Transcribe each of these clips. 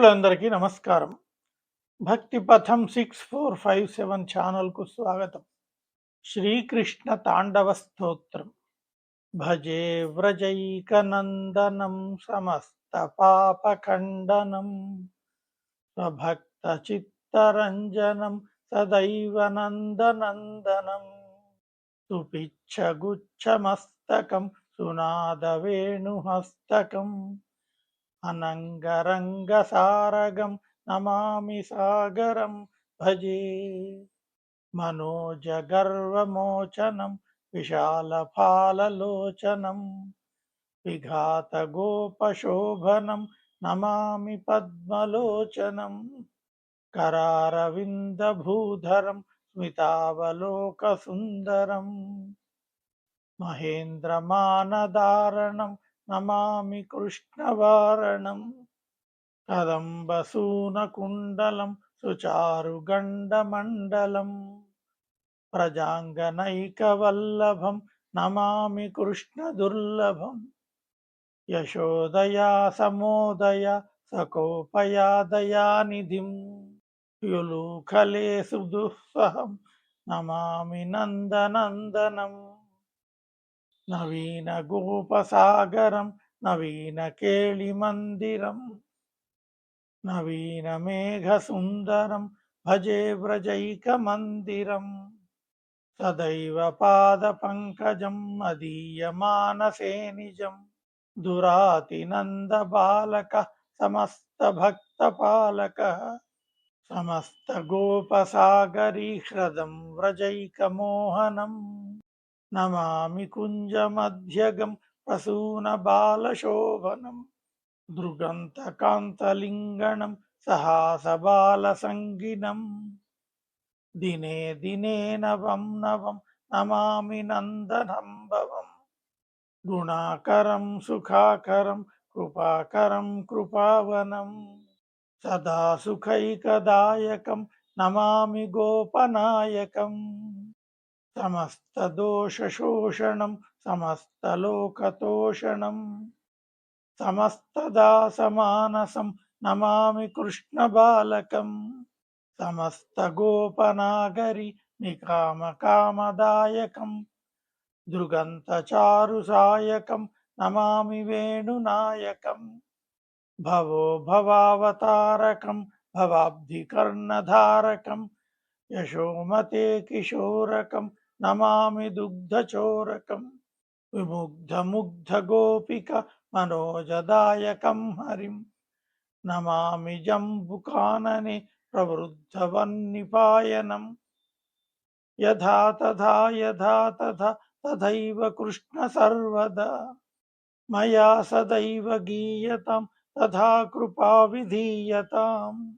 మిత్రులందరికీ నమస్కారం భక్తి పథం సిక్స్ ఫోర్ ఫైవ్ సెవెన్ ఛానల్కు స్వాగతం శ్రీకృష్ణ తాండవ స్తోత్రం భజే వ్రజైకనందనం సమస్త పాపఖండనం స్వభక్త చిత్తరంజనం సదైవ నందనందనం సుపిచ్చగుచ్చమస్తకం సునాదవేణుహస్తకం अनङ्गरङ्गसारगं नमामि सागरं भजे मनोजगर्वमोचनं विशालफाललोचनं विघातगोपशोभनं नमामि पद्मलोचनं करारविन्दभूधरं स्मितावलोकसुन्दरम् महेन्द्रमानदारणं నమామి కృష్ణవారణం కదంబసూనకుండలం సుచారుగండమండలం ప్రజాంగనైకవల్లభం నమామి కృష్ణదుర్లభం యశోదయా సమోదయ సకోపయా దయానిధిం యులూఖలే సుదుస్సహం నమామి నందనందనం. నవీన గోపసాగరం నవీన కేళిమందిరం నవీన మేఘసుందరం భజే వ్రజైకమందిరం. సదైవ పాదపంకజం మదీయమానసే నిజం దురాతినందబాలక సమస్తభక్తపాలక సమస్తగోపసాగరీ హ్రదం వ్రజైకమోహనం. నమామి కుంజమధ్యగం ప్రసూన బాలశోభనం. దృగంతకాంతలింగణం సహాస బాలసంగినం దినే దినే నవం నవం నమామి నందనంభవం గుణాకరం సుఖాకరం కృపాకరం కృపావనం. సదా సుఖైకదాయకం నమామి గోపనాయకం. సమస్తదోషశోషణం సమస్తలోకతోషణం. సమస్తదాసమానసం నమామి కృష్ణబాలకం సమస్తగోపనాగరి నికామకామదాయకం దృగంతచారుసాయకం నమామి వేణునాయకం. భవో భవావతారకం భవాబ్ధికర్ణధారకం. యశోమతే కిశోరకం नमामि दुग्धचोरकं विमुग्धमुग्धगोपिक मनोजदायकं हरिं नमामि जम्बुकानने प्रवृद्धवन्निपायनं यथा तथा यथा तथा तथैव कृष्ण सर्वदा। मया सदैव गीयतां तथा कृपा विधीयताम्।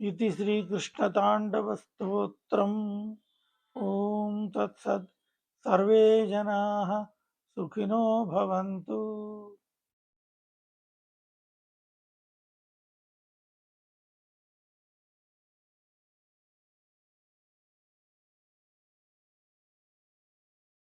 इति श्रीकृष्णताण्डवस्तोत्रम्। ॐ तत्सत् सर्वे जनाः सुखिनो भवन्तु।